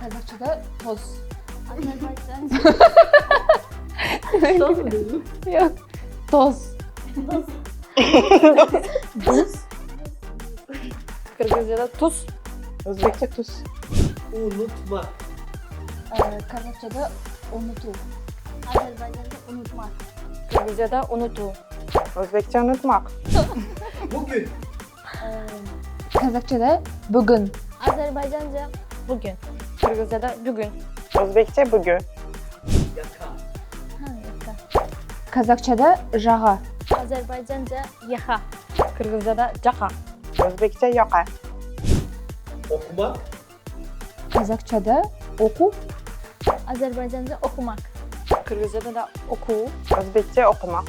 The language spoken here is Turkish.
Kazakçada toz. Toz mu dedin? Yok. Toz. Tuz. Kırgızca'da tuz. Özbekçe tuz. Unutma. Ee, Kazakçada unutu. Azerbaycanca unutmak. Kırgızca'da unutu. Özbekçe unutmak. Bugün. Ee, Kazakçada bugün. Azerbaycanca Bugün. Kırgızca'da bugün. Özbekçe bugün. Yaka. ha yaka. Kazakçada jağa. Azerbaycanca yaha. Kırgızca'da caha. Özbekçe yoka. Okumak. Kazakçada oku. Azerbaycanca okumak. Kırgızca'da da oku. Özbekçe okumak.